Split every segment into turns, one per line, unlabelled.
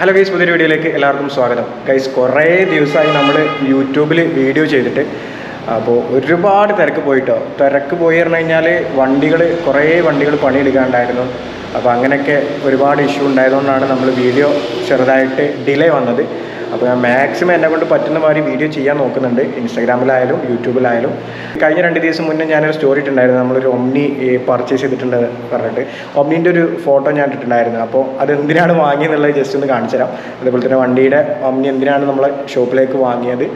Hello guys പുതിയൊരു വീഡിയോയിലേക്ക് എല്ലാവർക്കും സ്വാഗതം. ഗൈസ് കുറേ ദിവസമായി നമ്മൾ യൂട്യൂബിൽ വീഡിയോ ചെയ്തിട്ട് അപ്പോൾ ഒരുപാട് തിരക്ക് പോയിട്ടോ. തിരക്ക് പോയി പറഞ്ഞു കഴിഞ്ഞാൽ വണ്ടികൾ കുറേ വണ്ടികൾ പണിയെടുക്കാണ്ടായിരുന്നു. അപ്പോൾ അങ്ങനെയൊക്കെ ഒരുപാട് ഇഷ്യൂ ഉണ്ടായതുകൊണ്ടാണ് നമ്മൾ വീഡിയോ ചെറുതായിട്ട് ഡിലേ വന്നത്. അപ്പോൾ ഞാൻ മാക്സിമം എന്നെ കൊണ്ട് പറ്റുന്ന മാതിരി വീഡിയോ ചെയ്യാൻ നോക്കുന്നുണ്ട്. ഇൻസ്റ്റാഗ്രാമിലായാലും യൂട്യൂബിലായാലും കഴിഞ്ഞ രണ്ട് ദിവസം മുന്നേ ഞാനൊരു സ്റ്റോറി ഇട്ടുണ്ടായിരുന്നു നമ്മളൊരു ഒമ്നി പർച്ചേസ് ചെയ്തിട്ടുണ്ട് പറഞ്ഞിട്ട്. ഒമ്നീന്റെ ഒരു ഫോട്ടോ ഞാൻ ഇട്ടിട്ടുണ്ടായിരുന്നു. അപ്പോൾ അത് എന്തിനാണ് വാങ്ങിയെന്നുള്ളത് ജസ്റ്റ് ഒന്ന് കാണിച്ചു തരാം. അതേപോലെ തന്നെ വണ്ടിയുടെ ഒമ്നി എന്തിനാണ് നമ്മളെ ഷോപ്പിലേക്ക് വാങ്ങിയത്.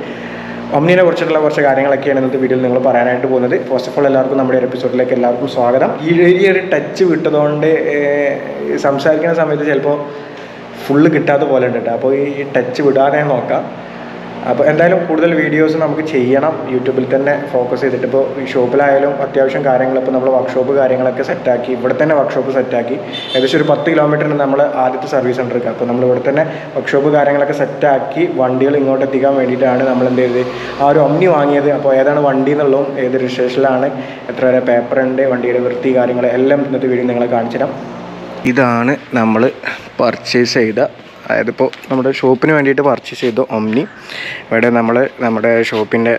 ഒമ്നിനെ കുറിച്ചിട്ടുള്ള കുറച്ച് കാര്യങ്ങളൊക്കെയാണ് ഇന്നത്തെ വീഡിയോയിൽ നിങ്ങൾ പറയാനായിട്ട് പോകുന്നത്. ഫസ്റ്റ് ഓഫ് ഓൾ എല്ലാവർക്കും നമ്മുടെ എപ്പിസോഡിലേക്ക് എല്ലാവർക്കും സ്വാഗതം. ഈ ഒരു ടച്ച് വിട്ടതുകൊണ്ട് സംസാരിക്കുന്ന സമയത്ത് ചിലപ്പോൾ ഫുള്ള് കിട്ടാത്ത പോലെ ഉണ്ട് കേട്ടോ. അപ്പോൾ ഈ ടച്ച് വിടാനേ നോക്കാം. അപ്പോൾ എന്തായാലും കൂടുതൽ വീഡിയോസ് നമുക്ക് ചെയ്യണം. യൂട്യൂബിൽ തന്നെ ഫോക്കസ് ചെയ്തിട്ട്. ഇപ്പോൾ ഈ ഷോപ്പിലായാലും അത്യാവശ്യം കാര്യങ്ങൾ ഇപ്പോൾ നമ്മൾ വർക്ക്ഷോപ്പ് കാര്യങ്ങളൊക്കെ സെറ്റാക്കി ഇവിടെ തന്നെ വർക്ക്ഷോപ്പ് സെറ്റാക്കി ഏകദേശം ഒരു പത്ത് കിലോമീറ്ററിന് നമ്മൾ ആദ്യത്തെ സർവീസ് ഒക്കെ അപ്പോൾ നമ്മൾ ഇവിടെ തന്നെ വർക്ക്ഷോപ്പ് കാര്യങ്ങളൊക്കെ സെറ്റാക്കി വണ്ടികൾ ഇങ്ങോട്ട് എത്തിക്കാൻ വേണ്ടിയിട്ടാണ് നമ്മൾ എന്ത് ചെയ്തത്? ആ ഒരു ഒമ്നി വാങ്ങിയത്. അപ്പോൾ ഏതാണ് വണ്ടി എന്നുള്ളതും ഏത് രജിസ്ട്രേഷനിലാണ് എത്ര വരെ പേപ്പർ ഉണ്ട് വണ്ടിയുടെ വൃത്തി കാര്യങ്ങൾ എല്ലാം ഇന്നത്തെ വീഡിയോ നിങ്ങളെ കാണിച്ചു തരാം ഇതാണ് നമ്മൾ പർച്ചേസ് ചെയ്ത അതായത് ഇപ്പോൾ നമ്മുടെ ഷോപ്പിന് വേണ്ടിയിട്ട് പർച്ചേസ് ചെയ്ത ഒമ്നി ഇവിടെ നമ്മൾ നമ്മുടെ ഷോപ്പിന്റെ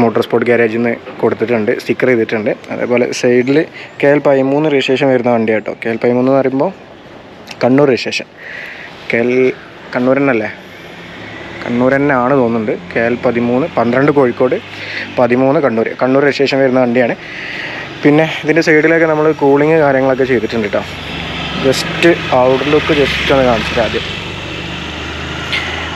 മോട്ടോർ സ്പോർട്ട് ഗ്യാരേജിൽ നിന്ന് കൊടുത്തിട്ടുണ്ട് സ്റ്റിക്കർ ചെയ്തിട്ടുണ്ട്. അതേപോലെ സൈഡിൽ കെ എൽ പതിമൂന്ന് രജിസ്ട്രേഷൻ വരുന്ന വണ്ടി കേട്ടോ കെ എൽ പതിമൂന്ന് എന്ന് പറയുമ്പോൾ Kannur registration K L Kannur തന്നെയല്ലേ കണ്ണൂർ തന്നെ ആണ് തോന്നുന്നുണ്ട്. കെ എൽ പതിമൂന്ന് പന്ത്രണ്ട് കോഴിക്കോട് പതിമൂന്ന് കണ്ണൂർ കണ്ണൂർ രജിസ്ട്രേഷൻ വരുന്ന വണ്ടിയാണ്. പിന്നെ ഇതിന്റെ സൈഡിലൊക്കെ നമ്മൾ കൂളിങ് കാര്യങ്ങളൊക്കെ ചെയ്തിട്ടുണ്ട് കേട്ടോ ജസ്റ്റ് ഔട്ട്ലുക്ക് ജസ്റ്റ് ഒന്ന് കാണിച്ചിട്ട് ആദ്യം.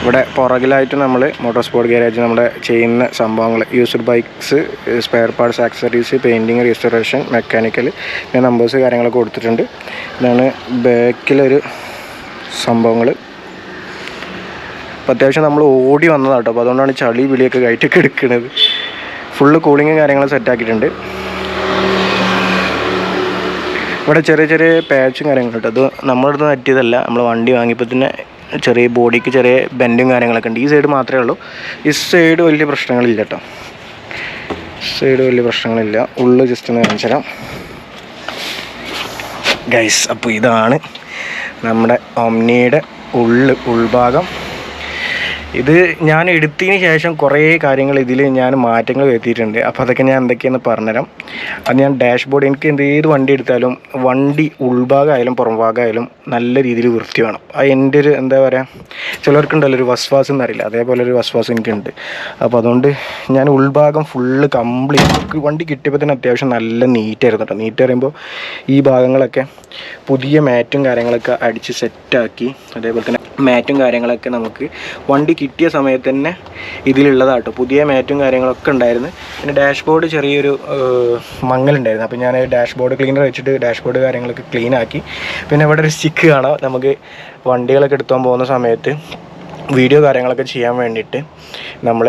ഇവിടെ പുറകിലായിട്ട് നമ്മൾ മോട്ടോർ സ്പോർട്ട് ഗ്യാരേജ് നമ്മുടെ ചെയ്യുന്ന സംഭവങ്ങൾ. Used bikes spare parts accessories painting restoration mechanical പിന്നെ നമ്പേഴ്സ് കാര്യങ്ങളൊക്കെ കൊടുത്തിട്ടുണ്ട്. ഇതാണ് ബാക്കിലൊരു സംഭവങ്ങൾ. അപ്പോൾ അത്യാവശ്യം നമ്മൾ ഓടി വന്നതാണ് കേട്ടോ അപ്പോൾ അതുകൊണ്ടാണ് ചളി വിളിയൊക്കെ കയറ്റൊക്കെ എടുക്കുന്നത് ഫുള്ള് കൂളിങ്ങും കാര്യങ്ങളും സെറ്റാക്കിയിട്ടുണ്ട് ഇവിടെ ചെറിയ ചെറിയ പാച്ചും കാര്യങ്ങളും കേട്ടോ അത് നമ്മുടെ അടുത്ത് പറ്റിയതല്ല നമ്മൾ വണ്ടി വാങ്ങിയപ്പോൾ തന്നെ ചെറിയ ബോഡിക്ക് ചെറിയ ബെൻഡും കാര്യങ്ങളൊക്കെ ഉണ്ട്. ഈ സൈഡ് മാത്രമേ ഉള്ളൂ. ഈ സൈഡ് വലിയ പ്രശ്നങ്ങളില്ല കേട്ടോ. സൈഡ് വലിയ പ്രശ്നങ്ങളില്ല. ഉള്ളു ജസ്റ്റ് ഒന്ന് കാണിച്ചു തരാം. ഗൈസ് അപ്പോൾ ഇതാണ് നമ്മുടെ ഒമ്നിയുടെ ഉള്ള് ഉൾഭാഗം. ഇത് ഞാൻ എടുത്തതിന് ശേഷം കുറേ കാര്യങ്ങൾ ഇതിൽ ഞാൻ മാറ്റങ്ങൾ വരുത്തിയിട്ടുണ്ട്. അപ്പോൾ അതൊക്കെ ഞാൻ എന്തൊക്കെയാണെന്ന് പറഞ്ഞുതരാം. അത് ഞാൻ ഡാഷ്ബോർഡ് എനിക്ക് എന്ത് ഏത് വണ്ടി എടുത്താലും വണ്ടി ഉൾഭാഗമായാലും പുറം ഭാഗമായാലും നല്ല രീതിയിൽ വൃത്തി വേണം. അത് എന്റെ ഒരു എന്താ പറയുക ചിലർക്കുണ്ടല്ലോ ഒരു വസ്വാസ് എന്നറിയില്ല. അതേപോലെ ഒരു വസ്വാസ് എനിക്കുണ്ട്. അപ്പോൾ അതുകൊണ്ട് ഞാൻ ഉൾഭാഗം ഫുള്ള് കംപ്ലീറ്റ് വണ്ടി കിട്ടിയപ്പോൾ തന്നെ അത്യാവശ്യം നല്ല നീറ്റായിരുന്നു കേട്ടോ നീറ്റ് പറയുമ്പോൾ ഈ ഭാഗങ്ങളൊക്കെ പുതിയ മാറ്റും കാര്യങ്ങളൊക്കെ അടിച്ച് സെറ്റാക്കി അതേപോലെ തന്നെ മാറ്റും കാര്യങ്ങളൊക്കെ നമുക്ക് വണ്ടി കിട്ടിയ സമയത്ത് തന്നെ ഇതിലുള്ളതാട്ടോ. പുതിയ മാറ്റും കാര്യങ്ങളൊക്കെ ഉണ്ടായിരുന്നു. പിന്നെ ഡാഷ്ബോർഡ് ചെറിയൊരു മങ്ങലുണ്ടായിരുന്നു. അപ്പോൾ ഞാൻ ഡാഷ്ബോർഡ് ക്ലീനർ വെച്ചിട്ട് ഡാഷ്ബോർഡ് കാര്യങ്ങളൊക്കെ ക്ലീൻ ആക്കി പിന്നെ ഇവിടെ ഒരു സ്റ്റിക്ക് കാണാം. നമുക്ക് വണ്ടികളൊക്കെ എടുത്തോൻ പോകുന്ന സമയത്ത് വീഡിയോ കാര്യങ്ങളൊക്കെ ചെയ്യാൻ വേണ്ടിയിട്ട് നമ്മൾ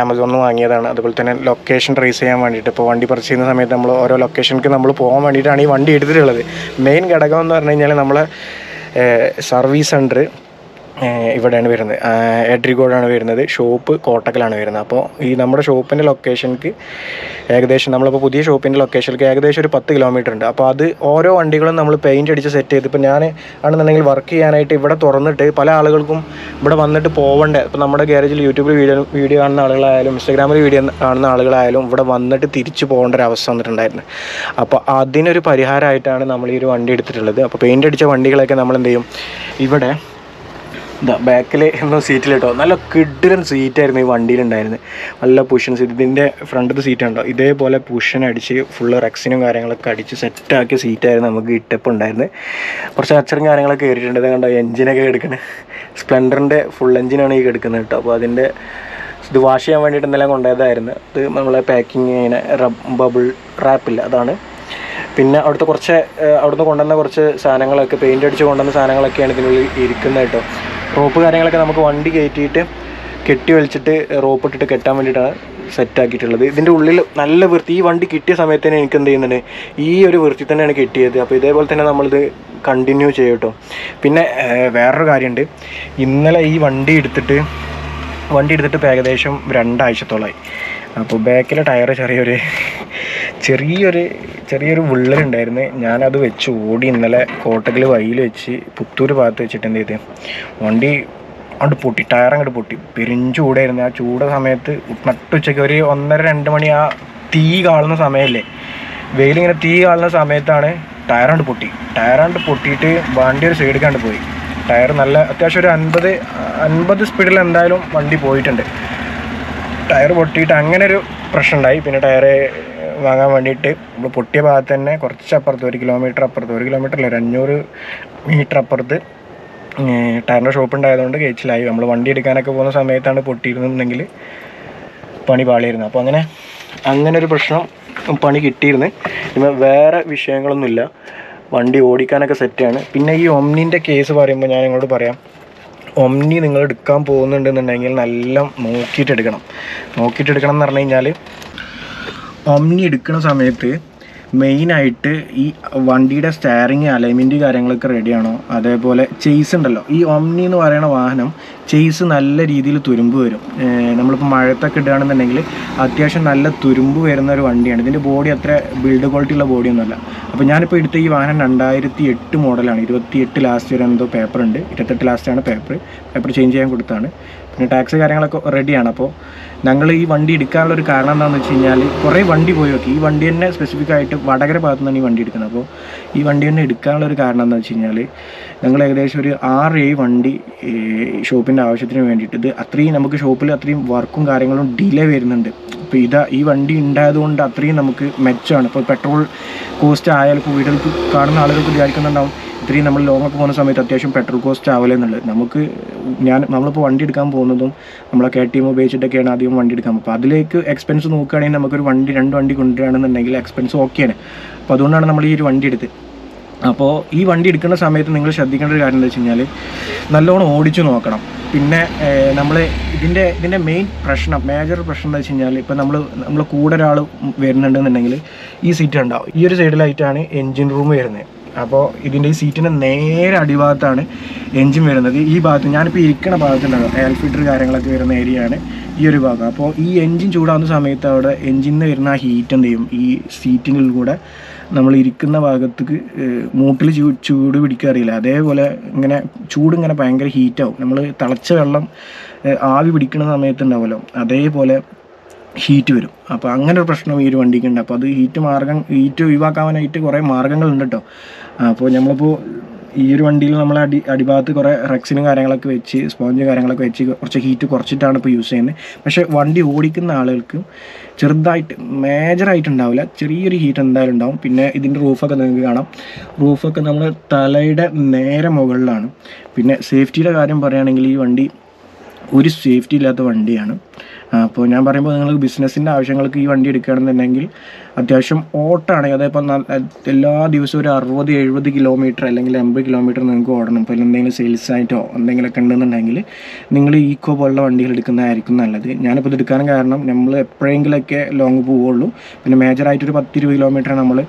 ആമസോണിൽ നിന്ന് വാങ്ങിയതാണ്. അതുപോലെ തന്നെ ലൊക്കേഷൻ ട്രേസ് ചെയ്യാൻ വേണ്ടിയിട്ട്. ഇപ്പോൾ വണ്ടി പർച്ചേസ് ചെയ്യുന്ന സമയത്ത് നമ്മൾ ഓരോ ലൊക്കേഷനിലേക്ക് നമ്മൾ പോകാൻ വേണ്ടിയിട്ടാണ് ഈ വണ്ടി എടുത്തിട്ടുള്ളത്. മെയിൻ ഘടകം എന്ന് പറഞ്ഞു കഴിഞ്ഞാൽ നമ്മളെ സർവീസ് സെന്റർ ഇവിടെയാണ് വരുന്നത്. എഡ്രിഗോഡാണ് വരുന്നത്. ഷോപ്പ് കോട്ടക്കലാണ് വരുന്നത്. അപ്പോൾ ഈ നമ്മുടെ ഷോപ്പിന്റെ ലൊക്കേഷനിക്ക് ഏകദേശം നമ്മളിപ്പോൾ പുതിയ ഷോപ്പിന്റെ ലൊക്കേഷനിലേക്ക് ഏകദേശം ഒരു പത്ത് കിലോമീറ്റർ ഉണ്ട്. അപ്പോൾ അത് ഓരോ വണ്ടികളും നമ്മൾ പെയിന്റ് അടിച്ച് സെറ്റ് ചെയ്ത് ഇപ്പോൾ ഞാൻ ആണെന്നുണ്ടെങ്കിൽ വർക്ക് ചെയ്യാനായിട്ട് ഇവിടെ തുറന്നിട്ട് പല ആളുകൾക്കും ഇവിടെ വന്നിട്ട് പോകേണ്ട ഇപ്പോൾ നമ്മുടെ ഗ്യാരേജിൽ യൂട്യൂബിൽ വീഡിയോ വീഡിയോ കാണുന്ന ആളുകളായാലും ഇൻസ്റ്റാഗ്രാമിൽ വീഡിയോ കാണുന്ന ആളുകളായാലും ഇവിടെ വന്നിട്ട് തിരിച്ചു പോകേണ്ട ഒരു അവസ്ഥ വന്നിട്ടുണ്ടായിരുന്നു. അപ്പോൾ അതിനൊരു പരിഹാരമായിട്ടാണ് നമ്മൾ ഈ ഒരു വണ്ടി എടുത്തിട്ടുള്ളത്. അപ്പോൾ പെയിന്റ് അടിച്ച വണ്ടികളൊക്കെ നമ്മൾ എന്ത് ചെയ്യും? ഇവിടെ ഇതാ ബാക്കിൽ എന്തോ സീറ്റിലിട്ടോ. നല്ല കിഡിലൻ സീറ്റായിരുന്നു ഈ വണ്ടിയിലുണ്ടായിരുന്നത് നല്ല പുഷൻ സീറ്റ്. ഇതിന്റെ ഫ്രണ്ടിൽ സീറ്റ് ഉണ്ടോ ഇതേപോലെ പുഷൻ അടിച്ച് ഫുള്ള് റെക്സിനും കാര്യങ്ങളൊക്കെ അടിച്ച് സെറ്റാക്കിയ സീറ്റായിരുന്നു നമുക്ക് ഇട്ടപ്പോൾ ഉണ്ടായിരുന്നത് കുറച്ച് അച്ചറും കാര്യങ്ങളൊക്കെ കയറിയിട്ടുണ്ട്. കണ്ടോ എഞ്ചിനൊക്കെ എടുക്കുന്നത് സ്പ്ലെൻഡറിന്റെ ഫുൾ എഞ്ചിനാണ് ഈ എടുക്കുന്നത് കേട്ടോ. അപ്പോൾ അതിന്റെ ഇത് വാഷ് ചെയ്യാൻ വേണ്ടിയിട്ട് എന്തെല്ലാം കൊണ്ടുപോയതായിരുന്നു. ഇത് നമ്മളെ പാക്കിങ് ഇങ്ങനെ ബബിൾ റാപ്പില്ല അതാണ്. പിന്നെ അവിടുത്തെ കുറച്ച് അവിടുന്ന് കൊണ്ടുവന്ന കുറച്ച് സാധനങ്ങളൊക്കെ പെയിന്റ് അടിച്ച് കൊണ്ടുവന്ന സാധനങ്ങളൊക്കെയാണ് ഇതിനുള്ളിൽ ഇരിക്കുന്നത് കേട്ടോ. റോപ്പ് കാര്യങ്ങളൊക്കെ നമുക്ക് വണ്ടി കയറ്റിയിട്ട് കെട്ടി വലിച്ചിട്ട് റോപ്പ് ഇട്ടിട്ട് കെട്ടാൻ വേണ്ടിയിട്ടാണ് സെറ്റ് ആക്കിയിട്ടുള്ളത്. ഇതിന്റെ ഉള്ളിൽ നല്ല വൃത്തി. ഈ വണ്ടി കിട്ടിയ സമയത്ത് തന്നെ എനിക്ക് എന്ത് ചെയ്യുന്നുണ്ട്? ഈ ഒരു വൃത്തി തന്നെയാണ് കിട്ടിയത്. അപ്പോൾ ഇതേപോലെ തന്നെ നമ്മളിത് കണ്ടിന്യൂ ചെയ്യും കേട്ടോ. പിന്നെ വേറൊരു കാര്യമുണ്ട്. ഇന്നലെ ഈ വണ്ടി എടുത്തിട്ട് വണ്ടി എടുത്തിട്ട് ഏകദേശം രണ്ടാഴ്ചത്തോളമായി അപ്പോൾ ബാക്കിലെ ടയർ ചെറിയൊരു ചെറിയൊരു ചെറിയൊരു വിള്ളലുണ്ടായിരുന്നു ഞാനത് വെച്ച് ഓടി ഇന്നലെ കോട്ടക്കൽ വഴിയിൽ വെച്ച് പുത്തൂർ ഭാഗത്ത് വെച്ചിട്ട് എന്ത് ചെയ്ത്? വണ്ടി അങ്ങോട്ട് പൊട്ടി ടയർ അങ്ങോട്ട് പൊട്ടി. പെരിഞ്ചൂടായിരുന്നു ആ ചൂട സമയത്ത് നട്ടുച്ചയ്ക്ക് ഒരു ഒന്നര രണ്ട് മണി ആ തീ കാളുന്ന സമയമല്ലേ വെയിലിങ്ങനെ തീ കാളുന്ന സമയത്താണ് ടയർ അങ്ങോട്ട് പൊട്ടി. ടയർ അങ്ങോട്ട് പൊട്ടിയിട്ട് വണ്ടി ഒരു സൈഡ് കണ്ട് പോയി. ടയർ നല്ല അത്യാവശ്യം ഒരു അൻപത് അൻപത് സ്പീഡിൽ എന്തായാലും വണ്ടി പോയിട്ടുണ്ട്. ടയർ പൊട്ടിയിട്ട് അങ്ങനെ ഒരു പ്രശ്നമുണ്ടായി പിന്നെ ടയർ വാങ്ങാൻ വേണ്ടിയിട്ട് നമ്മൾ പൊട്ടിയ ഭാഗത്ത് തന്നെ കുറച്ച് അപ്പുറത്ത് ഒരു കിലോമീറ്റർ അപ്പുറത്ത് ഒരു കിലോമീറ്റർ അല്ല ഒരു അഞ്ഞൂറ് മീറ്റർ അപ്പുറത്ത് ടയറിന്റെ ഷോപ്പ് ഉണ്ടായതുകൊണ്ട് കേച്ചിലായി നമ്മൾ വണ്ടി എടുക്കാനൊക്കെ പോകുന്ന സമയത്താണ് പൊട്ടിയിരുന്നെങ്കിൽ പണി പാളിയിരുന്നു അപ്പോൾ അങ്ങനെ അങ്ങനെ ഒരു പ്രശ്നം പണി കിട്ടിയിരുന്നു. പിന്നെ വേറെ വിഷയങ്ങളൊന്നുമില്ല. വണ്ടി ഓടിക്കാനൊക്കെ സെറ്റാണ് പിന്നെ ഈ ഒമ്നിന്റെ കേസ് പറയുമ്പോൾ ഞാൻ നിങ്ങളോട് പറയാം. ഒമ്നി നിങ്ങൾ എടുക്കാൻ പോകുന്നുണ്ടെന്നുണ്ടെങ്കിൽ നല്ല നോക്കിയിട്ട് എടുക്കണം. നോക്കിയിട്ട് എടുക്കണം എന്ന് പറഞ്ഞു കഴിഞ്ഞാൽ ഒമ്നി എടുക്കുന്ന സമയത്ത് മെയിൻ ആയിട്ട് ഈ വണ്ടിയുടെ സ്റ്റയറിങ് അലൈൻമെന്റ് കാര്യങ്ങളൊക്കെ റെഡിയാണോ അതേപോലെ ചെയ്സ് ഉണ്ടല്ലോ. ഈ ഒമ്നി എന്ന് പറയുന്ന വാഹനം ചെയ്സ് നല്ല രീതിയിൽ തുരുമ്പ് വരും. നമ്മളിപ്പോൾ മഴത്തൊക്കെ ഇടുകയാണെന്നുണ്ടെങ്കിൽ അത്യാവശ്യം നല്ല തുരുമ്പ് വരുന്ന ഒരു വണ്ടിയാണ്. ഇതിന്റെ ബോഡി അത്ര ബിൽഡ് ക്വാളിറ്റി ഉള്ള ബോഡിയൊന്നുമല്ല അപ്പോൾ ഞാനിപ്പോൾ എടുത്ത ഈ വാഹനം രണ്ടായിരത്തി എട്ട് മോഡലാണ് ഇരുപത്തി എട്ട് ലാസ്റ്റ് വരെ എന്തോ പേപ്പർ ഉണ്ട്. ഇരുപത്തെട്ട് ലാസ്റ്റാണ് പേപ്പർ പേപ്പർ ചേഞ്ച് ചെയ്യാൻ കൊടുത്താണ് പിന്നെ ടാക്സ് കാര്യങ്ങളൊക്കെ റെഡിയാണ് അപ്പോൾ ഞങ്ങൾ ഈ വണ്ടി എടുക്കാനുള്ള ഒരു കാരണം എന്താണെന്ന് വെച്ച് കഴിഞ്ഞാൽ കുറേ വണ്ടി പോയി നോക്കി. ഈ വണ്ടി തന്നെ സ്പെസിഫിക് ആയിട്ട് വടകര ഭാഗത്തു നിന്നാണ് ഈ വണ്ടി എടുക്കുന്നത്. അപ്പോൾ ഈ വണ്ടി തന്നെ എടുക്കാനുള്ള ഒരു കാരണം എന്താണെന്ന് വെച്ച് കഴിഞ്ഞാൽ ഞങ്ങൾ ഏകദേശം ഒരു ആറ് ഏഴ് വണ്ടി ഷോപ്പിന്റെ ആവശ്യത്തിന് വേണ്ടിയിട്ട് ഇത് അത്രയും നമുക്ക് ഷോപ്പിൽ അത്രയും വർക്കും കാര്യങ്ങളും ഡിലേ വരുന്നുണ്ട്. അപ്പോൾ ഇതാ ഈ വണ്ടി ഉണ്ടായതുകൊണ്ട് അത്രയും നമുക്ക് മെച്ചമാണ്. ഇപ്പോൾ പെട്രോൾ കോസ്റ്റ് ആയാലും ഇപ്പോൾ വീടുകൾക്ക് കാണുന്ന ആളുകൾക്ക് വിചാരിക്കുന്നുണ്ടാവും. ഇത്രയും നമ്മൾ ലോങ്ങൊക്കെ പോകുന്ന സമയത്ത് അത്യാവശ്യം പെട്രോൾ കോസ്റ്റ് ആവില്ല എന്നുള്ളത്. നമുക്ക് ഞാൻ നമ്മളിപ്പോൾ വണ്ടി എടുക്കാൻ പോകുന്നതും നമ്മളെ കെ ടി എം ഉപയോഗിച്ചിട്ടൊക്കെയാണ് അധികം വണ്ടി എടുക്കാൻ അപ്പോൾ അതിലേക്ക് എക്സ്പെൻസ് നോക്കുകയാണെങ്കിൽ നമുക്കൊരു വണ്ടി രണ്ട് വണ്ടി കൊണ്ടുവരികയാണെന്നുണ്ടെങ്കിൽ എക്സ്പെൻസ് ഓക്കെയാണ്. അപ്പോൾ അതുകൊണ്ടാണ് നമ്മൾ ഈ ഒരു വണ്ടി എടുത്ത് അപ്പോൾ ഈ വണ്ടി എടുക്കുന്ന സമയത്ത് നിങ്ങൾ ശ്രദ്ധിക്കേണ്ട ഒരു കാര്യം എന്താ വെച്ച് കഴിഞ്ഞാൽ നല്ലോണം ഓടിച്ചു നോക്കണം. പിന്നെ നമ്മൾ ഇതിന്റെ ഇതിന്റെ മെയിൻ പ്രശ്നം മേജർ പ്രശ്നം എന്താ വെച്ച് കഴിഞ്ഞാൽ ഇപ്പോൾ നമ്മൾ നമ്മൾ കൂടെ ഒരാൾ വരുന്നുണ്ടെന്നുണ്ടെങ്കിൽ ഈ സീറ്റ് ഉണ്ടാവും. ഈ ഒരു സൈഡിലായിട്ടാണ് എൻജിൻ റൂം വരുന്നത്. അപ്പോൾ ഇതിന്റെ ഈ സീറ്റിന്റെ നേരെ അടിഭാഗത്താണ് എൻജിൻ വരുന്നത്. ഈ ഭാഗത്ത് ഞാനിപ്പോൾ ഇരിക്കുന്ന ഭാഗത്തുണ്ടാകും എയർ ഫിൽറ്റർ കാര്യങ്ങളൊക്കെ വരുന്ന ഏരിയയാണ് ഈ ഒരു ഭാഗം. അപ്പോൾ ഈ എൻജിൻ ചൂടാകുന്ന സമയത്ത് അവിടെ എൻജിനിൽ നിന്ന് വരുന്ന ആ ഹീറ്റ് എന്ത് ചെയ്യും? ഈ സീറ്റിനിൽ കൂടെ നമ്മൾ ഇരിക്കുന്ന ഭാഗത്തേക്ക് മൂട്ടിൽ ചൂ ചൂട് പിടിക്കാറില്ല അതേപോലെ ഇങ്ങനെ ചൂട് ഇങ്ങനെ ഭയങ്കര ഹീറ്റാവും നമ്മൾ തിളച്ച വെള്ളം ആവി പിടിക്കുന്ന സമയത്ത് ഉണ്ടാവുമല്ലോ. അതേപോലെ ഹീറ്റ് വരും. അപ്പോൾ അങ്ങനെ ഒരു പ്രശ്നം ഈ ഒരു വണ്ടിക്ക് ഉണ്ട്. അപ്പോൾ അത് ഹീറ്റ് മാർഗം ഹീറ്റ് ഒഴിവാക്കാനായിട്ട് കുറേ മാർഗങ്ങളുണ്ട് കേട്ടോ അപ്പോൾ നമ്മളിപ്പോൾ ഈ ഒരു വണ്ടിയിൽ നമ്മൾ അടി അടിഭാഗത്ത് കുറേ റെക്സിനും കാര്യങ്ങളൊക്കെ വെച്ച് സ്പോഞ്ച് കാര്യങ്ങളൊക്കെ വെച്ച് കുറച്ച് ഹീറ്റ് കുറച്ചിട്ടാണ് ഇപ്പോൾ യൂസ് ചെയ്യുന്നത്. പക്ഷേ വണ്ടി ഓടിക്കുന്ന ആളുകൾക്ക് ചെറുതായിട്ട് മേജറായിട്ട് ഉണ്ടാവില്ല ചെറിയൊരു ഹീറ്റ് എന്തായാലും ഉണ്ടാവും. പിന്നെ ഇതിന്റെ റൂഫൊക്കെ നിങ്ങൾക്ക് കാണാം. റൂഫൊക്കെ നമ്മൾ തലയുടെ നേരെ മുകളിലാണ്. പിന്നെ സേഫ്റ്റിയുടെ കാര്യം പറയുകയാണെങ്കിൽ ഈ വണ്ടി ഒരു സേഫ്റ്റി ഇല്ലാത്ത വണ്ടിയാണ്. അപ്പോൾ ഞാൻ പറയുമ്പോൾ നിങ്ങൾ ബിസിനസ്സിന്റെ ആവശ്യങ്ങൾക്ക് ഈ വണ്ടി എടുക്കുകയാണെന്നുണ്ടെങ്കിൽ അത്യാവശ്യം ഓട്ടാണ്. അതേപോലെ ഇപ്പം എല്ലാ ദിവസവും ഒരു അറുപത് എഴുപത് കിലോമീറ്റർ അല്ലെങ്കിൽ എൺപത് കിലോമീറ്റർ നിങ്ങൾക്ക് ഓടണം. ഇപ്പോൾ എന്തെങ്കിലും സെയിൽസ് ആയിട്ടോ എന്തെങ്കിലുമൊക്കെ ഉണ്ടെന്നുണ്ടെങ്കിൽ നിങ്ങൾ ഈക്കോ പോലുള്ള വണ്ടികൾ എടുക്കുന്നതായിരിക്കും നല്ലത്. ഞാനിപ്പോൾ ഇത് എടുക്കാൻ കാരണം നമ്മൾ എപ്പോഴെങ്കിലൊക്കെ ലോങ് പോവുള്ളൂ. പിന്നെ മേജറായിട്ട് ഒരു പത്ത് ഇരുപത് കിലോമീറ്റർ നമ്മൾ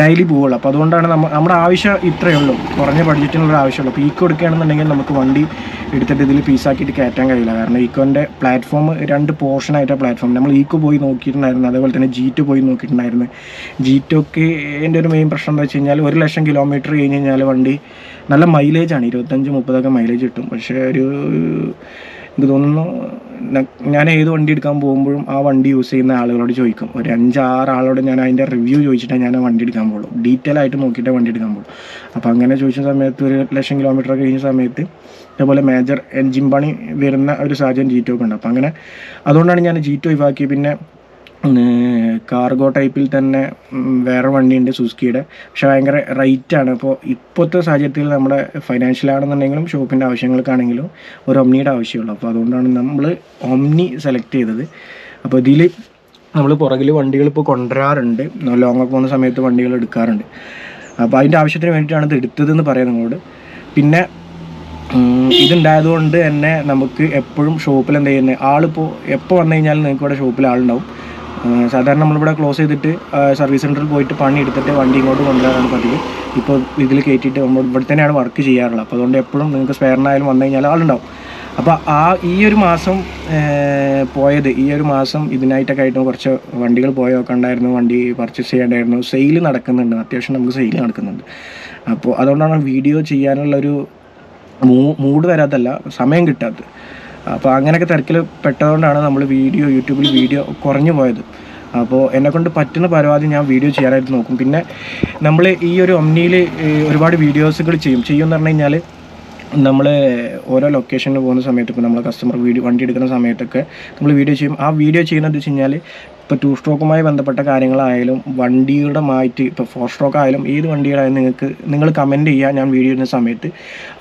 ഡെയിലി പോവുള്ളൂ. അപ്പോൾ അതുകൊണ്ടാണ് നമ്മൾ നമ്മുടെ ആവശ്യം ഇത്രയേ ഉള്ളൂ. കുറഞ്ഞ ബഡ്ജറ്റിനുള്ള ആവശ്യമുള്ളൂ. അപ്പോൾ ഈക്കോ എടുക്കുകയാണെന്നുണ്ടെങ്കിൽ നമുക്ക് വണ്ടി എടുത്തിട്ട് ഇതിൽ പീസാക്കിയിട്ട് കയറ്റാൻ കഴിയില്ല. കാരണം ഈക്കോന്റെ പ്ലാറ്റ്ഫോം രണ്ട് പോർഷനായിട്ടാണ് പ്ലാറ്റ്ഫോം നമ്മൾ ഈക്കോ പോയി നോക്കിയിട്ടുണ്ടായിരുന്നു. അതേപോലെ തന്നെ ജീറ്റ് പോയി നോക്കിയിട്ടുണ്ടായിരുന്നു. ജീറ്റൊക്കെ എന്റെ ഒരു മെയിൻ പ്രശ്നം എന്താ വെച്ച് കഴിഞ്ഞാൽ ഒരു ലക്ഷം കിലോമീറ്റർ കഴിഞ്ഞ് കഴിഞ്ഞാൽ വണ്ടി നല്ല മൈലേജാണ് ഇരുപത്തഞ്ച് മുപ്പതൊക്കെ മൈലേജ് കിട്ടും. പക്ഷേ ഒരു എനിക്ക് തോന്നുന്നു ഞാൻ ഏത് വണ്ടി എടുക്കാൻ പോകുമ്പോഴും ആ വണ്ടി യൂസ് ചെയ്യുന്ന ആളുകളോട് ചോദിക്കും. ഒരു അഞ്ചാറ് ആളോട് ഞാൻ അതിന്റെ റിവ്യൂ ചോദിച്ചിട്ടേ ഞാൻ ആ വണ്ടി എടുക്കാൻ പോകുള്ളൂ. ഡീറ്റെയിൽ ആയിട്ട് നോക്കിയിട്ടേ വണ്ടി എടുക്കാൻ പോകുള്ളൂ. അപ്പോൾ അങ്ങനെ ചോദിച്ച സമയത്ത് ഒരു ലക്ഷം കിലോമീറ്റർ കഴിഞ്ഞ സമയത്ത് ഇതേപോലെ മേജർ എൻജിൻ പണി വരുന്ന ഒരു സാഹചര്യം ജീറ്റോ ഒക്കെ ഉണ്ട്. അപ്പോൾ അങ്ങനെ അതുകൊണ്ടാണ് ഞാൻ ജീറ്റോ ഒഴിവാക്കി പിന്നെ കാർഗോ ടൈപ്പിൽ തന്നെ വേറെ വണ്ടിയുണ്ട് സുസുക്കിയുടെ. പക്ഷെ ഭയങ്കര റേറ്റാണ് അപ്പോൾ ഇപ്പോഴത്തെ സാഹചര്യത്തിൽ നമ്മുടെ ഫൈനാൻഷ്യൽ ആണെന്നുണ്ടെങ്കിലും ഷോപ്പിന്റെ ആവശ്യങ്ങൾക്കാണെങ്കിലും ഒരു ഒമ്നിയുടെ ആവശ്യമുള്ളൂ. അപ്പോൾ അതുകൊണ്ടാണ് നമ്മൾ ഒമ്നി സെലക്ട് ചെയ്തത്. അപ്പോൾ ഇതിൽ നമ്മൾ പുറകിൽ വണ്ടികൾ ഇപ്പോൾ കൊണ്ടുവരാറുണ്ട്. ലോങ്ങ് പോകുന്ന സമയത്ത് വണ്ടികൾ എടുക്കാറുണ്ട്. അപ്പോൾ അതിന്റെ ആവശ്യത്തിന് വേണ്ടിയിട്ടാണ് ഇത് എടുത്തതെന്ന് പറയാം നിങ്ങളോട്. പിന്നെ ഇതുണ്ടായതുകൊണ്ട് തന്നെ നമുക്ക് എപ്പോഴും ഷോപ്പിൽ എന്ത് ചെയ്യുന്നത്? ആളിപ്പോൾ എപ്പോൾ വന്നു കഴിഞ്ഞാലും നിങ്ങൾക്ക് ഇവിടെ ഷോപ്പിൽ ആളുണ്ടാവും. സാധാരണ നമ്മളിവിടെ ക്ലോസ് ചെയ്തിട്ട് സർവീസ് സെന്ററിൽ പോയിട്ട് പണി എടുത്തിട്ട് വണ്ടി ഇങ്ങോട്ട് കൊണ്ടുവരാനാണ് പതിവ്. ഇപ്പോൾ ഇതിൽ കയറ്റിയിട്ട് നമ്മൾ ഇവിടെ തന്നെയാണ് വർക്ക് ചെയ്യാറുള്ളത്. അപ്പോൾ അതുകൊണ്ട് എപ്പോഴും നിങ്ങൾക്ക് സ്പെയറിനായാലും വന്നു കഴിഞ്ഞാൽ ആളുണ്ടാവും. അപ്പോൾ ആ ഈ ഒരു മാസം പോയത് ഈ ഒരു മാസം ഇതിനായിട്ടൊക്കെ ആയിട്ട് കുറച്ച് വണ്ടികൾ പോയൊക്കെ ഉണ്ടായിരുന്നു. വണ്ടി പർച്ചേസ് ചെയ്യേണ്ടായിരുന്നു. സെയിൽ നടക്കുന്നുണ്ട്. അത്യാവശ്യം നമുക്ക് സെയിൽ നടക്കുന്നുണ്ട്. അപ്പോൾ അതുകൊണ്ടാണ് വീഡിയോ ചെയ്യാനുള്ളൊരു മൂ മൂഡ് വരാത്തല്ല സമയം കിട്ടാത്തത്. അപ്പോൾ അങ്ങനെയൊക്കെ തിരക്കിൽ പെട്ടതുകൊണ്ടാണ് നമ്മൾ വീഡിയോ യൂട്യൂബിൽ വീഡിയോ കുറഞ്ഞു പോയത്. അപ്പോൾ എന്നെക്കൊണ്ട് പറ്റുന്ന പരമാവധി ഞാൻ വീഡിയോ ചെയ്യാനായിട്ട് നോക്കും. പിന്നെ നമ്മൾ ഈ ഒരു ഒമ്നിയിൽ ഒരുപാട് വീഡിയോസുകൾ ചെയ്യും. ചെയ്യും എന്ന് പറഞ്ഞു കഴിഞ്ഞാൽ നമ്മൾ ഓരോ ലൊക്കേഷനിൽ പോകുന്ന സമയത്ത് ഇപ്പോൾ നമ്മൾ കസ്റ്റമർ വീഡിയോ വണ്ടി എടുക്കുന്ന സമയത്തൊക്കെ നമ്മൾ വീഡിയോ ചെയ്യും. ആ വീഡിയോ ചെയ്യുന്നത് വെച്ച് കഴിഞ്ഞാൽ ഇപ്പോൾ ടു സ്ട്രോക്കുമായി ബന്ധപ്പെട്ട കാര്യങ്ങളായാലും വണ്ടിയുടെ മാറ്റി ഇപ്പോൾ ഫോർ സ്ട്രോക്ക് ആയാലും ഏത് വണ്ടികളായാലും നിങ്ങൾക്ക് നിങ്ങൾ കമന്റ് ചെയ്യുക ഞാൻ വീഡിയോ ഇടുന്ന സമയത്ത്.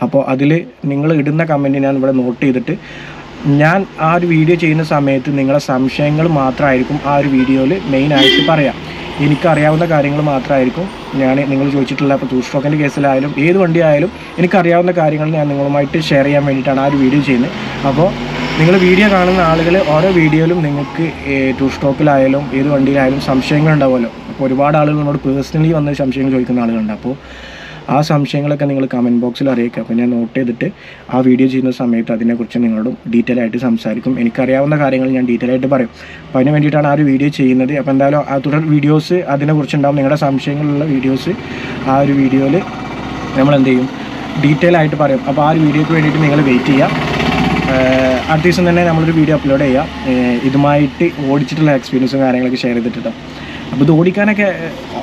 അപ്പോൾ അതിൽ നിങ്ങൾ ഇടുന്ന കമന്റ് ഞാൻ ഇവിടെ നോട്ട് ചെയ്തിട്ട് ഞാൻ ആ ഒരു വീഡിയോ ചെയ്യുന്ന സമയത്ത് നിങ്ങളെ സംശയങ്ങൾ മാത്രമായിരിക്കും ആ ഒരു വീഡിയോയിൽ മെയിനായിട്ട് പറയാം. എനിക്കറിയാവുന്ന കാര്യങ്ങൾ മാത്രമായിരിക്കും ഞാൻ നിങ്ങൾ ചോദിച്ചിട്ടുള്ള ഇപ്പോൾ ടൂ സ്ട്രോക്കിന്റെ കേസിലായാലും ഏത് വണ്ടി ആയാലും എനിക്കറിയാവുന്ന കാര്യങ്ങൾ ഞാൻ നിങ്ങളുമായിട്ട് ഷെയർ ചെയ്യാൻ വേണ്ടിയിട്ടാണ് ആ ഒരു വീഡിയോ ചെയ്യുന്നത്. അപ്പോൾ നിങ്ങൾ വീഡിയോ കാണുന്ന ആളുകൾ ഓരോ വീഡിയോയിലും നിങ്ങൾക്ക് ടൂർ സ്റ്റോപ്പിലായാലും ഏത് വണ്ടിയിലായാലും സംശയങ്ങൾ ഉണ്ടാവുമല്ലോ. അപ്പോൾ ഒരുപാട് ആളുകൾ നമ്മളോട് പേഴ്സണലി വന്ന് സംശയങ്ങൾ ചോദിക്കുന്ന ആളുകളുണ്ട്. അപ്പോൾ ആ സംശയങ്ങളൊക്കെ നിങ്ങൾ കമന്റ് ബോക്സിൽ അറിയിക്കുക. അപ്പോൾ ഞാൻ നോട്ട് ചെയ്തിട്ട് ആ വീഡിയോ ചെയ്യുന്ന സമയത്ത് അതിനെക്കുറിച്ച് നിങ്ങളോടും ഡീറ്റെയിൽ ആയിട്ട് സംസാരിക്കും. എനിക്കറിയാവുന്ന കാര്യങ്ങൾ ഞാൻ ഡീറ്റെയിൽ ആയിട്ട് പറയും. അപ്പോൾ അതിന് വേണ്ടിയിട്ടാണ് ആ ഒരു വീഡിയോ ചെയ്യുന്നത്. അപ്പോൾ എന്തായാലും ആ തുടർ വീഡിയോസ് അതിനെക്കുറിച്ച് ഉണ്ടാവും നിങ്ങളുടെ സംശയങ്ങളുള്ള വീഡിയോസ് ആ ഒരു വീഡിയോയിൽ നമ്മൾ എന്ത് ചെയ്യും? ഡീറ്റെയിൽ ആയിട്ട് പറയും. അപ്പോൾ ആ ഒരു വീഡിയോയ്ക്ക് വേണ്ടിയിട്ട് നിങ്ങൾ വെയിറ്റ് ചെയ്യുക. അടുത്ത ദിവസം തന്നെ നമ്മളൊരു വീഡിയോ അപ്ലോഡ് ചെയ്യാം. ഇതുമായിട്ട് ഓടിച്ചിട്ടുള്ള എക്സ്പീരിയൻസും കാര്യങ്ങളൊക്കെ ഷെയർ ചെയ്തിട്ടുണ്ടാവും അപ്പോൾ ഇത് ഓടിക്കാനൊക്കെ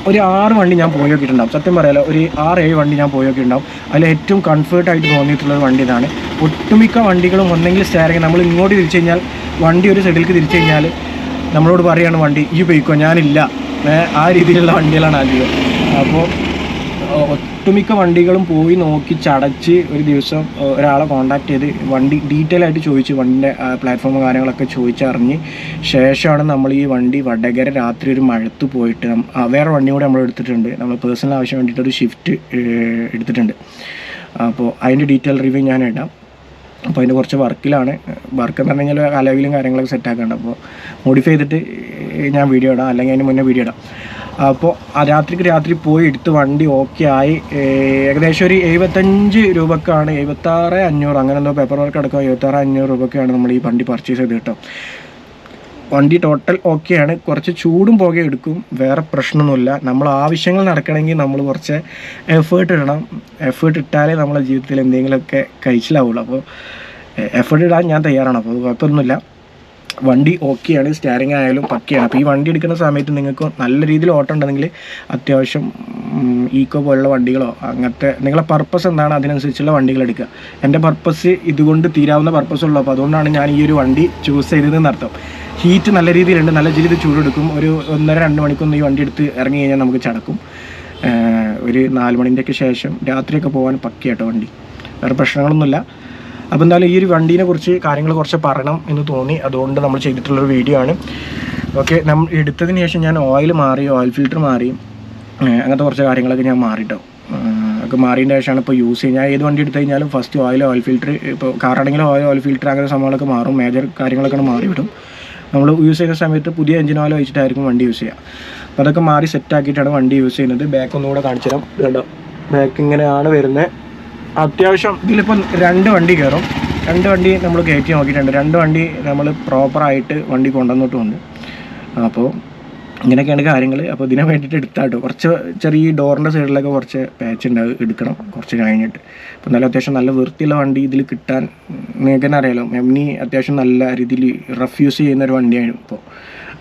ഒരു ആറ് വണ്ടി ഞാൻ പോയി നോക്കിയിട്ടുണ്ടാവും സത്യം പറയാലോ ഒരു ആറ് ഏഴ് വണ്ടി ഞാൻ പോയി നോക്കിയിട്ടുണ്ടാവും അതിൽ ഏറ്റവും കംഫർട്ടായിട്ട് തോന്നിയിട്ടുള്ള ഒരു വണ്ടി ഇതാണ്. ഒട്ടുമിക്ക വണ്ടികളും ഒന്നെങ്കിൽ സ്റ്റാരിങ് നമ്മൾ ഇങ്ങോട്ട് തിരിച്ചു കഴിഞ്ഞാൽ വണ്ടി ഒരു സൈഡിലേക്ക് തിരിച്ചു കഴിഞ്ഞാൽ നമ്മളോട് പറയുകയാണ് വണ്ടി ഈ പോയിക്കോ ഞാനില്ല. ആ രീതിയിലുള്ള വണ്ടികളാണ് ആദ്യം. അപ്പോൾ ഒട്ടുമിക്ക വണ്ടികളും പോയി നോക്കി ചടച്ച് ഒരു ദിവസം ഒരാളെ കോണ്ടാക്ട് ചെയ്ത് വണ്ടി ഡീറ്റെയിൽ ആയിട്ട് ചോദിച്ച് വണ്ടിന്റെ പ്ലാറ്റ്ഫോം കാര്യങ്ങളൊക്കെ ചോദിച്ചറിഞ്ഞ്. ശേഷമാണ് നമ്മൾ ഈ വണ്ടി വടകര രാത്രി ഒരു മഴത്ത് പോയിട്ട് വേറെ വണ്ടി കൂടെ നമ്മൾ എടുത്തിട്ടുണ്ട്. നമ്മൾ പേഴ്സണൽ ആവശ്യം വേണ്ടിയിട്ട് ഒരു ഷിഫ്റ്റ് എടുത്തിട്ടുണ്ട്. അപ്പോൾ അതിന്റെ ഡീറ്റെയിൽ റിവ്യൂ ഞാൻ ഇടാം. അപ്പോൾ അതിന്റെ കുറച്ച് വർക്കിലാണ്. വർക്ക് എന്ന് പറഞ്ഞു കഴിഞ്ഞാൽ അലവിലും കാര്യങ്ങളൊക്കെ സെറ്റ് ആക്കുന്നുണ്ട് അപ്പോൾ മോഡിഫൈ ചെയ്തിട്ട് ഞാൻ വീഡിയോ ഇടാം. അല്ലെങ്കിൽ അതിന് മുന്നേ വീഡിയോ ഇടാം. അപ്പോൾ രാത്രിക്ക് രാത്രി പോയി എടുത്ത് വണ്ടി ഓക്കെ ആയി. ഏകദേശം ഒരു എഴുപത്തഞ്ച് രൂപക്കാണ്. എഴുപത്താറ് അഞ്ഞൂറ് അങ്ങനെ എന്തോ പേപ്പർ വർക്ക് അടക്കം എഴുപത്താറ് അഞ്ഞൂറ് രൂപക്കാണ് നമ്മൾ ഈ വണ്ടി പർച്ചേസ് ചെയ്ത് കേട്ടോ. വണ്ടി ടോട്ടൽ ഓക്കെയാണ് കുറച്ച് ചൂടും പുകയും എടുക്കും. വേറെ പ്രശ്നമൊന്നുമില്ല. നമ്മൾ ആവശ്യങ്ങൾ നടക്കണമെങ്കിൽ നമ്മൾ കുറച്ച് എഫേർട്ട് ഇടണം. എഫേർട്ട് ഇട്ടാലേ നമ്മളെ ജീവിതത്തിൽ എന്തെങ്കിലുമൊക്കെ കഴിച്ചിലാവുള്ളൂ. അപ്പോൾ എഫേർട്ട് ഇടാൻ ഞാൻ തയ്യാറാണ്. അപ്പോൾ കുഴപ്പമൊന്നുമില്ല. വണ്ടി ഓക്കെയാണ് സ്റ്റാരിങ് ആയാലും പക്കയാണ്. അപ്പോൾ ഈ വണ്ടി എടുക്കുന്ന സമയത്ത് നിങ്ങൾക്ക് നല്ല രീതിയിൽ ഓട്ടം ഉണ്ടെങ്കിൽ അത്യാവശ്യം ഈക്കോ പോലുള്ള വണ്ടികളോ അങ്ങനത്തെ നിങ്ങളെ പർപ്പസ് എന്താണ്? അതിനനുസരിച്ചുള്ള വണ്ടികൾ എടുക്കുക. എന്റെ പർപ്പസ് ഇതുകൊണ്ട് തീരാവുന്ന പർപ്പസ് ഉള്ളൂ. അപ്പോൾ അതുകൊണ്ടാണ് ഞാൻ ഈ ഒരു വണ്ടി ചൂസ് ചെയ്തതെന്ന് അർത്ഥം. ഹീറ്റ് നല്ല രീതിയിലുണ്ട്. നല്ല രീതിയിൽ ചൂടെടുക്കും. ഒരു ഒന്നര രണ്ട് മണിക്കൊന്നും ഈ വണ്ടി എടുത്ത് ഇറങ്ങി കഴിഞ്ഞാൽ നമുക്ക് ചടക്കും. ഒരു നാല് മണിന്റെയൊക്കെ ശേഷം രാത്രിയൊക്കെ പോകാൻ പക്കയാട്ടോ വണ്ടി. വേറെ പ്രശ്നങ്ങളൊന്നുമില്ല. അപ്പോൾ എന്തായാലും ഈ ഒരു വണ്ടീനെ കുറിച്ച് കാര്യങ്ങൾ കുറച്ച് പറയണം എന്ന് തോന്നി. അതുകൊണ്ട് നമ്മൾ ചെയ്തിട്ടുള്ളൊരു വീഡിയോ ആണ്. ഓക്കെ നമ്മൾ എടുത്തതിന് ശേഷം ഞാൻ ഓയിൽ മാറി ഓയിൽ ഫിൽറ്റർ മാറി. അങ്ങനത്തെ കുറച്ച് കാര്യങ്ങളൊക്കെ ഞാൻ മാറിയിട്ടോ ഒക്കെ മാറിയതിന്റെ ശേഷമാണ് ഇപ്പോൾ യൂസ് ചെയ്യുന്നത്. ഞാൻ ഏത് വണ്ടി എടുത്തു കഴിഞ്ഞാലും ഫസ്റ്റ് ഓയിൽ ഓയിൽ ഫിൽറ്റർ ഇപ്പോൾ കാറാണെങ്കിലും ഓയിൽ ഓയിൽ ഫിൽറ്റർ അങ്ങനെ സംഭവങ്ങളൊക്കെ മാറും. മേജർ കാര്യങ്ങളൊക്കെ മാറി വിടും. നമ്മൾ യൂസ് ചെയ്യുന്ന സമയത്ത് പുതിയ എഞ്ചിൻ ഓയിൽ വെച്ചിട്ടായിരിക്കും വണ്ടി യൂസ് ചെയ്യുക. അപ്പോൾ അതൊക്കെ മാറി സെറ്റാക്കിയിട്ടാണ് വണ്ടി യൂസ് ചെയ്യുന്നത്. ബാക്ക് ഒന്നുകൂടെ കാണിച്ചു തരാം കേട്ടോ ബാക്ക് ഇങ്ങനെയാണ് വരുന്നത്. അത്യാവശ്യം ഇതിലിപ്പം രണ്ട് വണ്ടി കയറും രണ്ട് വണ്ടി നമ്മൾ കയറ്റി നോക്കിയിട്ടുണ്ട്. രണ്ട് വണ്ടി നമ്മൾ പ്രോപ്പറായിട്ട് വണ്ടി കൊണ്ടുവന്നിട്ടുമുണ്ട് അപ്പോൾ ഇങ്ങനെയൊക്കെയാണ് കാര്യങ്ങൾ അപ്പോൾ ഇതിനെ വേണ്ടിയിട്ട് എടുത്താട്ടോ. കുറച്ച് ചെറിയ ഡോറിന്റെ സൈഡിലൊക്കെ കുറച്ച് പാച്ച് ഉണ്ടാവും എടുക്കണം കുറച്ച് കഴിഞ്ഞിട്ട്. അപ്പോൾ നല്ല അത്യാവശ്യം നല്ല വൃത്തിയുള്ള വണ്ടി ഇതിൽ കിട്ടാൻ നിങ്ങൾക്ക് തന്നെ അറിയാലോ. എംനി അത്യാവശ്യം നല്ല രീതിയിൽ റഫ് യൂസ് ചെയ്യുന്ന ഒരു വണ്ടിയാണ് ഇപ്പോൾ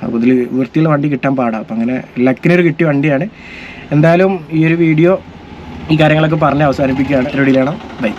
അപ്പോൾ ഇതിൽ വൃത്തിയുള്ള വണ്ടി കിട്ടാൻ പാടാം. അപ്പോൾ അങ്ങനെ ലക്കിനൊരു കിട്ടിയ വണ്ടിയാണ്. എന്തായാലും ഈ ഒരു വീഡിയോ ഈ കാര്യങ്ങളൊക്കെ പറഞ്ഞ് അവസാനിപ്പിക്കുകയാണ്. റെഡിയിലാണ് ബൈ.